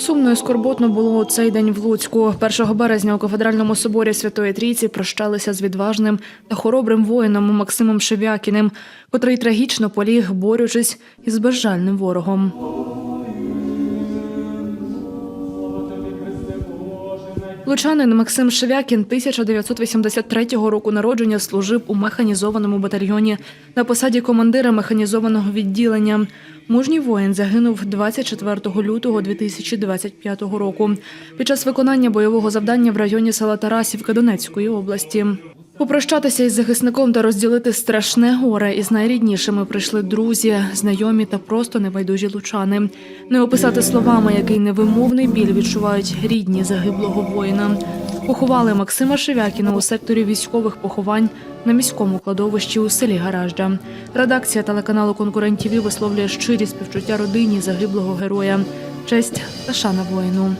Сумно і скорботно було у цей день в Луцьку. 1 березня у кафедральному соборі Святої Трійці прощалися з відважним та хоробрим воїном Максимом Шевякіним, котрий трагічно поліг, борючись із безжальним ворогом. Лучанин Максим Шевякін 1983 року народження служив у механізованому батальйоні на посаді командира механізованого відділення. Мужній воїн загинув 24 лютого 2025 року під час виконання бойового завдання в районі села Тарасівка Донецької області. Попрощатися із захисником та розділити страшне горе із найріднішими прийшли друзі, знайомі та просто небайдужі лучани. Не описати словами, який невимовний біль відчувають рідні загиблого воїна. Поховали Максима Шевякіна у секторі військових поховань на міському кладовищі у селі Гаражджа. Редакція телеканалу Конкурент ТІВІ висловлює щирі співчуття родині загиблого героя. Честь та шана воїну.